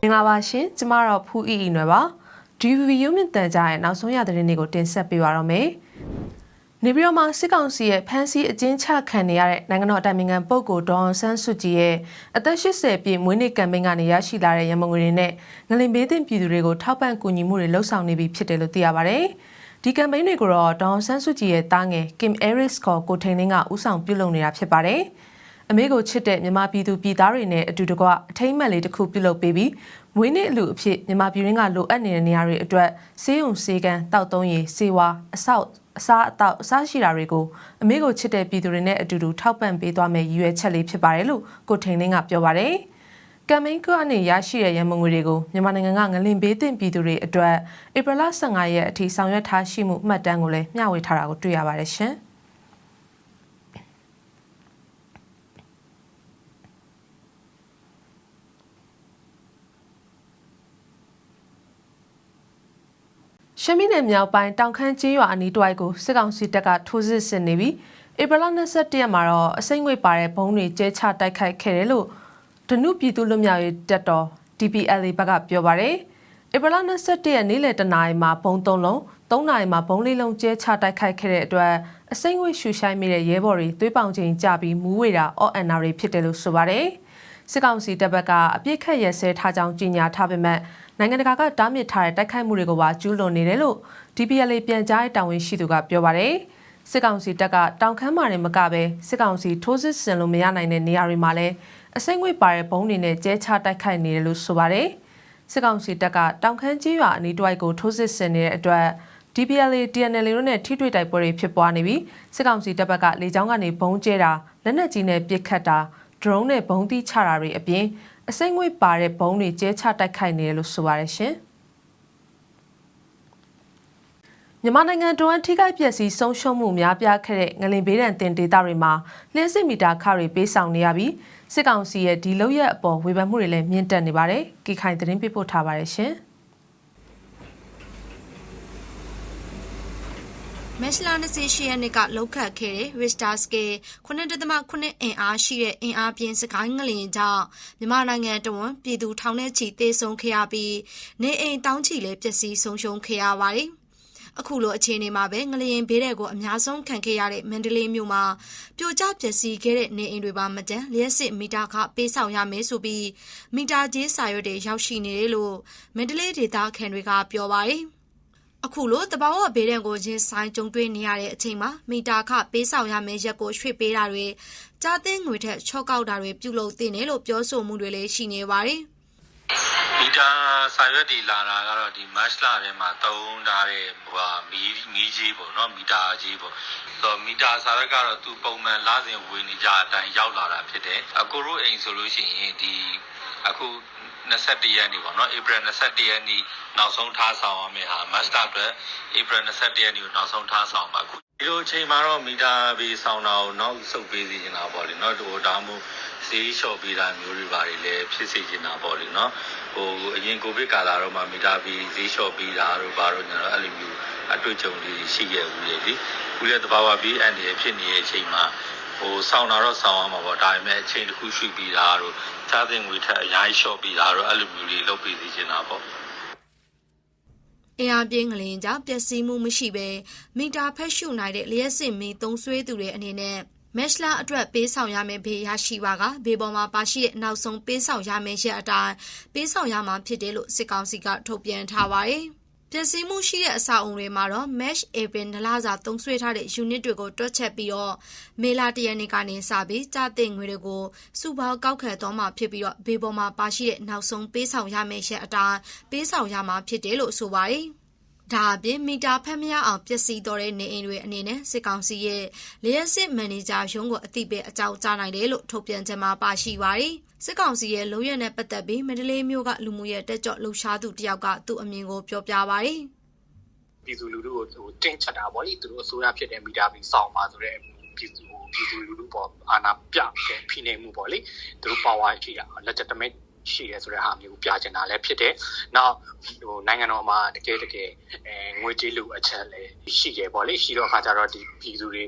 မင်္ဂလာပါရှင်ကျမတော့ဖူးအီအီနွယ်ပါ DVB ရုပ်မြင့်တန်ကြားရဲ့နောက်ဆုံးရသတင်းတွေကိုတင်ဆက်ပေးပါတော့မယ်နေပြည်တော်မှာစစ်ကောင်စီရဲ့ဖမ်းဆီးအကျဉ်းချခံနေရတဲ့နိုင်ငံတော်အတိုင်ပင်ခံပုဂ္ဂိုလ်ဒေါအောင်ဆန်းစုကြည်ရဲ့အသက်80ပြည့်မွေးနေ့ကမ်ပိန်းကနေရရှိလာတဲ့ရမုံငွေတွေနဲ့ငလင်ဘေးသင့်ပြည်သူတွေကိုထောက်ပံ့ကူညီမှုတွေလှုပ်ဆောင်နေပြီဖြစ်တယ်လို့သိရပါဗျ။ဒီကမ်ပိန်းတွေကိုတော့ဒေါအောင်ဆန်းစုကြည်ရဲ့တားငယ် Kim Aris ခေါ်ကိုထိန်လင်းကဦးဆောင်ပြုလုပ်နေတာဖြစ်ပါတယ်။ အမေကိုချစ်တဲ့မြန်မာပြည်သူပြည်သားတွေနဲ့အတူတကွအထိမ့်မှတ်လေးတစ်ခုပြုလုပ်ပေးပြီးမွေးနေ့အလူအဖြစ်မြန်မာပြည်ရင်းကလိုအပ်နေတဲ့နေရာတွေအတွက်စေးုံစေးကန်းတောက်သုံးရည်စေဝါအဆောက်အစားအသောက်အစားရှိတာတွေကိုအမေကိုချစ်တဲ့ပြည်သူတွေနဲ့အတူတူထောက်ပံ့ပေးသွားမယ်ရည်ရွယ်ချက်လေးဖြစ်ပါတယ်လို့ကိုထိန်လင်းကပြောပါတယ်။ကမ်မိန်ကနေရရှိတဲ့ရန်မုံငွေတွေကိုမြန်မာနိုင်ငံကငလင်ဘေးတင်ပြည်သူတွေအတွက်ဧပြီလ15ရက်အထိဆောင်ရွက်ထားရှိမှုမှတ်တမ်းကိုလည်းမျှဝေထားတာကိုတွေ့ရပါတယ်ရှင်။ ရှမ်းပြည်နယ်မြောက်ပိုင်းတောင်ခမ်းကျေးရွာအနီးတစ်ဝိုက်ကိုစစ်ကောင်စီတပ်ကထိုးစစ်ဆင်နေပြီးဧပြီလ22ရက်မှာတော့အစိမ့်ငွေပါတဲ့ဘုံတွေကျဲချတိုက်ခိုက်ခဲ့တယ်လို့ဒနုပြည်သူ့လွတ်မြောက်ရေးတပ်တော် DPLA ဘက်ကပြောပါတယ်ဧပြီလ22ရက်နေ့လယ်တနာရီမှာဘုံ3လုံး3နာရီမှာဘုံလေးလုံးကျဲချတိုက်ခိုက်ခဲ့တဲ့အတွက်အစိမ့်ငွေရှူရှိုင်းမိတဲ့ရဲဘော်တွေသွေးပေါင်ချိန်ကြပြီးမူးဝေတာအော့အန်နာတွေဖြစ်တယ်လို့ဆိုပါတယ်စစ်ကောင်စီတပ်ဘက်ကအပြစ်ခတ်ရဲဆဲထားကြောင်းကြေညာထားပေမဲ့ နိုင်ငံတကာကတားမြစ်ထားတဲ့တိုက်ခိုက်မှုတွေကိုပါကျူးလွန်နေတယ်လို့ DPLA ပြန်ကြားရေးတာဝန်ရှိသူကပြောပါတယ်။စစ်ကောင်စီတပ်ကတောင်ခမ်းမာတွေမကပဲစစ်ကောင်စီထိုးစစ်ဆင်လို့မရနိုင်တဲ့နေရာတွေမှာလည်းအစိမ့်ငွေပါတဲ့ဘုံတွေနဲ့ကျဲချတိုက်ခိုက်နေတယ်လို့ဆိုပါတယ်။စစ်ကောင်စီတပ်ကတောင်ခမ်းကြီးရွာအနီးတစ်ဝိုက်ကိုထိုးစစ်ဆင်နေတဲ့အတွက် DPLA TNL တို့နဲ့ထိတွေ့တိုက်ပွဲတွေဖြစ်ပွားနေပြီးစစ်ကောင်စီတပ်ဘက်ကလေကြောင်းကနေဘုံကျဲတာလက်နက်ကြီးနဲ့ပစ်ခတ်တာ drone နဲ့ဘုံတိချတာတွေအပြင်အစိမ့်ငွေပါတဲ့ဘုံတွေကျဲချတိုက်ခိုက်နေတယ်လို့ဆိုပါတယ်ရှင်။မြန်မာနိုင်ငံတွင်းထိခိုက်ပျက်စီးဆုံးရှုံးမှုများပြားခဲ့တဲ့ငလင်ဘေးဒဏ်တင်ဒေသတွေမှာလျှက်စစ်မီတာခတွေပေးဆောင်နေရပြီးစစ်ကောင်စီရဲ့ဒီလောက်ရအပေါ်ဝေဖန်မှုတွေလည်းမြင့်တက်နေပါတယ်။ကိခိုင်သတင်းပေးပို့ထားပါတယ်ရှင်။ မက်ရှလာ28ရက်နေ့ကလောက်ခတ်ခဲ့တဲ့ Richter scale 9.9အင်အားရှိတဲ့အင်အားပြင်းစကိုင်းငလျင်ကြောင့်မြန်မာနိုင်ငံတဝန်းပြည်သူထောင်ထဲချီသေဆုံးခဲ့ရပြီးနေအိမ်တောင်းချီလည်းပျက်စီးဆုံးရှုံးခဲ့ရပါတယ်။အခုလိုအခြေအနေမှာပဲငလျင်ဘေးတဲ့ကိုအများဆုံးခံခဲ့ရတဲ့မန္တလေးမြို့မှာပြိုကျပျက်စီးခဲ့တဲ့နေအိမ်တွေပါမတန်လျှက်စစ်မီတာခပေးဆောင်ရမယ်ဆိုပြီးမီတာကြီးစာရွက်တွေရောက်ရှိနေတယ်လို့မန္တလေးဒေသခံတွေကပြောပါတယ်။ အခုလိုတဘာဝဘေးဒဏ်ကိုရင်ဆိုင်ကြုံတွေ့နေရတဲ့အချိန်မှာမီတာခပေးဆောင်ရမယ့်ရက်ကိုရွှေ့ပေးတာတွေကြားသိငွေထက်ချော့ကောက်တာတွေပြုလုပ်သင့်တယ်လို့ပြောဆိုမှုတွေလည်းရှိနေပါတယ်မီတာစာရွက်တွေလာတာကတော့ဒီ match လာထဲမှာတုံးထားတဲ့ဟိုဟာမီးမီးကြီးပေါ့နော်မီတာကြီးပေါ့ဆိုမီတာစာရွက်ကတော့သူပုံမှန်လစဉ်ဝင်နေကြအတိုင်းရောက်လာတာဖြစ်တယ်အကိုတို့အိမ်ဆိုလို့ရှိရင်ဒီအခု 21ရက်နေ့ပေါ့နော် April 21ရက်နေ့နောက်ဆုံးထားဆောင်ရမယ့်ဟာ master အတွက် April 21ရက်နေ့ကိုနောက်ဆုံးထားဆောင်ပါခုဒီလိုအချိန်မှာတော့မီတာဘေးဆောင်တာကိုနောက်ဆုတ်ပေးစီနေတာပေါ့လေနော်တို့ဒါမှမဟုတ်ဈေးလျှော့ပေးတာမျိုးတွေပါတယ်လည်းဖြစ်စေချင်တာပေါ့လေနော်ဟိုအရင်ကိုဗစ်ကာလတော့မှမီတာဘေးဈေးလျှော့ပေးတာတို့ဘာလို့ညတော့အဲ့လိုမျိုးအတွေ့အကြုံလေးရှိခဲ့ဘူးလေဒီခုလည်းတဘာဝဘေးအန်ဒီဖြစ်နေတဲ့အချိန်မှာ ဟိုဆောင်းတာတော့ဆောင်းအောင်ပါပေါ့ဒါပေမဲ့အချိန်တစ်ခုရွှေ့ပြီးတာတို့ချားတဲ့ငွေထက်အများကြီးလျှော့ပြီးတာတို့အဲ့လိုမျိုးလေးလုပ်ပေးစီချင်တာပေါ့အင်အားပြင်းငလျင်ကြောင့်ပျက်စီးမှုမရှိဘဲမီတာဖက်ရှုနိုင်တဲ့လျှက်စစ်မီသုံးဆွဲသူတွေအနေနဲ့မက်ရှလာအတွက်ပေးဆောင်ရမယ့်ဘေးရရှိပါကဘေးပေါ်မှာပါရှိတဲ့နောက်ဆုံးပေးဆောင်ရမယ့်ရက်အတိုင်းပေးဆောင်ရမှာဖြစ်တယ်လို့စစ်ကောင်စီကထုတ်ပြန်ထားပါတယ်။ ပျက်စီးမှုရှိတဲ့အဆောက်အုံတွေမှာတော့ mesh apron ဒလစာသုံးဆွဲထားတဲ့ unit တွေကို တွက်ချက်ပြီးတော့ မေလာတရနေ့ကနေစပြီးကြာတဲ့ငွေတွေကို စုပေါင်းကောက်ခံသွားမှာဖြစ်ပြီးတော့ဘေးပေါ်မှာပါရှိတဲ့နောက်ဆုံးပေးဆောင်ရမယ့်ရက်အတိုင်းပေးဆောင်ရမှာဖြစ်တယ်လို့ဆိုပါတယ်။ ဒါအပြင်မီတာဖက်မရအောင်ပျက်စီးတော်တဲ့နေအိမ်တွေအနေနဲ့စစ်ကောင်စီရဲ့လျှက်စစ်မန်နေဂျာရုံးကိုအသိပေးအကြောင်းကြားနိုင်တယ်လို့ထုတ်ပြန်ချက်မှာပါရှိပါတယ်။စစ်ကောင်စီရဲ့လုံရနဲ့ပတ်သက်ပြီးမန္တလေးမြို့ကလူမှုရဲ့တက်ကြွလှုပ်ရှားသူတယောက်ကသူ့အမြင်ကိုပြောပြပါဗျ။ပြည်သူလူထုကိုဟိုတင်းချက်တာပေါ့လေသူတို့အစိုးရဖြစ်တဲ့မီတာပြီးစောင့်ပါဆိုတဲ့ပြည်သူပြည်သူလူထုပေါ်အာဏာပြတဲ့ဖိနှိပ်မှုပေါ့လေသူတို့ power ရှိတာ legitimate ရှိရဲဆိုတဲ့ဟာမျိုးပြချင်တာလည်းဖြစ်တယ်။နောက်ဟိုနိုင်ငံတော်မှာတကယ်တကယ်အဲငွေကြေးလူအချက်လည်းရှိရဲပေါ့လေရှိတော့ခါကြတော့ဒီပြည်သူတွေ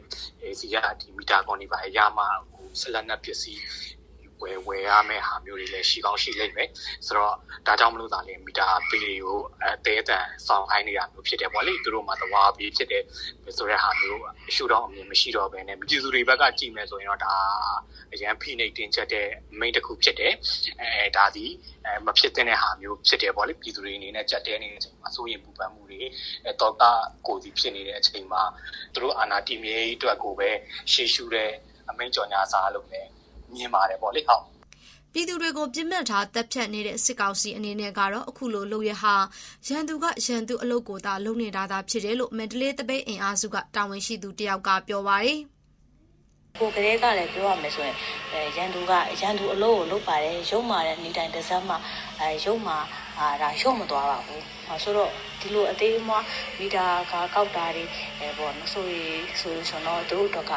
စီကဒီမီတာကွန်ဒီပါရမှဟိုဆက်လက်နဲ့ပစ္စည်း ဝဝယ်ဝယ်ရမယ့်ဟာမျိုးတွေလည်းရှိကောင်းရှိလိမ့်မယ်ဆိုတော့ဒါကြောင့်မလို့သာလေမီတာပေတွေကိုအသေးအတန်စောင့်ခိုင်းနေတာမျိုးဖြစ်တယ်ပေါ့လေသူတို့မှတဝါပြီးဖြစ်တယ်ဆိုတဲ့ဟာမျိုးရှုတော့အမြင်မရှိတော့ဘဲနဲ့ပြည်သူတွေဘက်ကကြည့်မယ်ဆိုရင်တော့ဒါအရန်ဖိနှိပ်တင်ချက်တဲ့မိန့်တစ်ခုဖြစ်တယ်အဲဒါဒီအဲမဖြစ်တဲ့ဟာမျိုးဖြစ်တယ်ပေါ့လေပြည်သူတွေအနေနဲ့ကြက်တဲနေတဲ့အချိန်မှာစိုးရိမ်ပူပန်မှုတွေအဲတော့ကကိုစီဖြစ်နေတဲ့အချိန်မှာသူတို့အာဏာတည်မြဲရေးအတွက်ကိုပဲရှေ့ရှုတဲ့အမိန့်ကြော်ညာစာလို့လည်း မြင်ပါတယ်ပေါ့လေဟုတ်ပြည်သူတွေကိုပြစ်မှတ်ထားတပ်ဖြတ်နေတဲ့စစ်ကောင်စီအနေနဲ့ကတော့အခုလိုလုပ်ရဟာရန်သူကရန်သူအလုပ်ကိုသာလုပ်နေတာသာဖြစ်တယ်လို့မန္တလေးတပိတ်အင်အားစုကတာဝန်ရှိသူတယောက်ကပြောပါတယ်။ကိုကလေးကလည်းပြောရမယ်ဆိုရင်အဲရန်သူကရန်သူအလို့ကိုလုပ်ပါတယ်ရုံမာတဲ့နေတိုင်းတစ်စမ်းမှာအဲရုံမာ အာဒါရုံမသွားပါဘူးဟောဆိုတော့ဒီလိုအသေးအမွားမီတာကကောက်တာတွေအဲပေါ့နော်ဆိုရင်ဆိုရင်ဆိုတော့တို့တော့က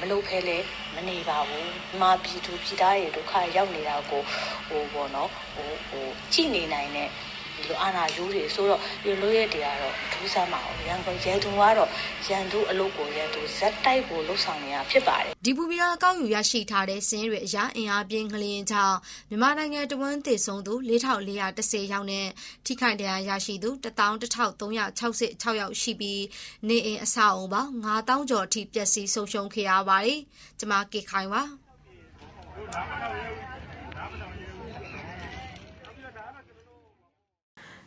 မလုပ်ဖဲလဲမနေပါဘူးဒီမှာပြည်သူပြည်သားတွေဒုက္ခရောက်နေတာကိုဟိုပေါ့နော်ဟိုဟိုကြည်နေနိုင်တဲ့ ဒီလိုအာနာယူတွေဆိုတော့ဒီလိုရဲ့တရားတော့ထူးဆန်းပါဘူးရန်ကုန်ရဲသူကတော့ရန်သူအလုပ်ကိုရန်သူဇက်တိုက်ကိုလှုပ်ဆောင်နေတာဖြစ်ပါတယ်ဒီပူပီယာကောက်ယူရရှိထားတဲ့စင်းတွေအရာအင်အားပြင်းငလျင်ကြောင့်မြန်မာနိုင်ငံတဝန်းသေဆုံးသူ4410ယောက်နဲ့ထိခိုက်ဒဏ်ရာရရှိသူ11366ယောက်ရှိပြီးနေအိမ်အဆောက်အအုံပေါင်း9000ကျော်အထိပျက်စီးဆုံးရှုံးခဲ့ရပါတယ်။ကျမကေခိုင်ပါ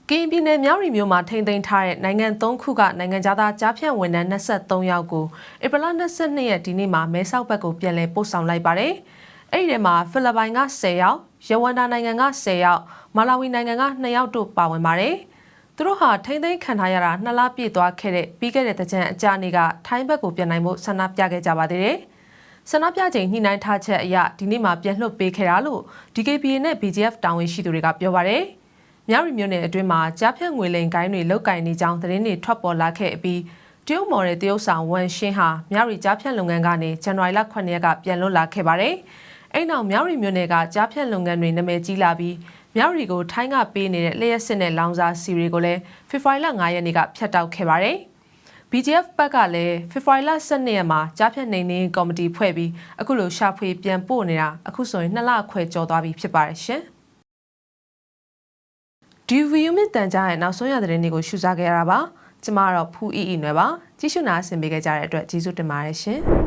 ကရင်ပြည်နယ်မြောက်ရီမြို့မှာထိန်းသိမ်းထားတဲ့နိုင်ငံ၃ခုကနိုင်ငံသားကြားဖြတ်ဝန်ထမ်း23ယောက်ကိုဧပြီလ22ရက်ဒီနေ့မှာမဲဆောက်ဘက်ကိုပြန်လည်ပို့ဆောင်လိုက်ပါတယ်။အဲ့ဒီထဲမှာဖိလစ်ပိုင်က10ယောက်၊ရဝန္တာနိုင်ငံက10ယောက်၊မာလာဝီနိုင်ငံက2ယောက်တို့ပါဝင်ပါတယ်။သူတို့ဟာထိန်းသိမ်းခံထားရတာနှစ်လပြည့်သွားခဲ့တဲ့ပြီးခဲ့တဲ့တကြံအကြာနေ့ကထိုင်းဘက်ကိုပြန်နိုင်ဖို့ဆန္ဒပြခဲ့ကြပါသေးတယ်။ဆန္ဒပြချိန်ညှိနှိုင်းထားချက်အရဒီနေ့မှာပြန်လွှတ်ပေးခဲ့တာလို့ DKPA နဲ့ BGF တာဝန်ရှိသူတွေကပြောပါတယ်။ မြောက်ရီမြို့နယ်အတွင်းမှာကြားဖြတ်ငွေလိမ်ကိုင်းတွေလုတ်ကင်နေကြောင်းသတင်းတွေထွက်ပေါ်လာခဲ့အပြီးတရုတ်မော်တဲ့တရုတ်ဆောင်ဝန်ရှင်းဟာမြောက်ရီကြားဖြတ်လုပ်ငန်းကနေဇန်နဝါရီလ9ရက်ကပြန်လွတ်လာခဲ့ပါတယ်။အဲ့နောက်မြောက်ရီမြို့နယ်ကကြားဖြတ်လုပ်ငန်းတွေနာမည်ကြီးလာပြီးမြောက်ရီကိုထိုင်းကပေးနေတဲ့လျှက်စစ်နဲ့လောင်စာစီတွေကိုလည်းဖေဖော်ဝါရီလ9ရက်နေ့ကဖျက်တောက်ခဲ့ပါတယ်။ BGF ဘက်ကလည်းဖေဖော်ဝါရီလ12ရက်မှာကြားဖြတ်နေနေကော်မတီဖွဲ့ပြီးအခုလိုရှာဖွေပြန်ပို့နေတာအခုဆိုရင်2လခွဲကျော်သွားပြီဖြစ်ပါတယ်ရှင်။ ဒီဗီယူမစ်တန်ကြားရဲ့နောက်ဆုံးရသတင်းတွေကိုရှုစားခဲ့ရတာပါကျမကတော့ဖူးအီအီနွယ်ပါကြည့်ရှုနာဆင်ပေးကြတဲ့အတွက်ကျေးဇူးတင်ပါတယ်ရှင်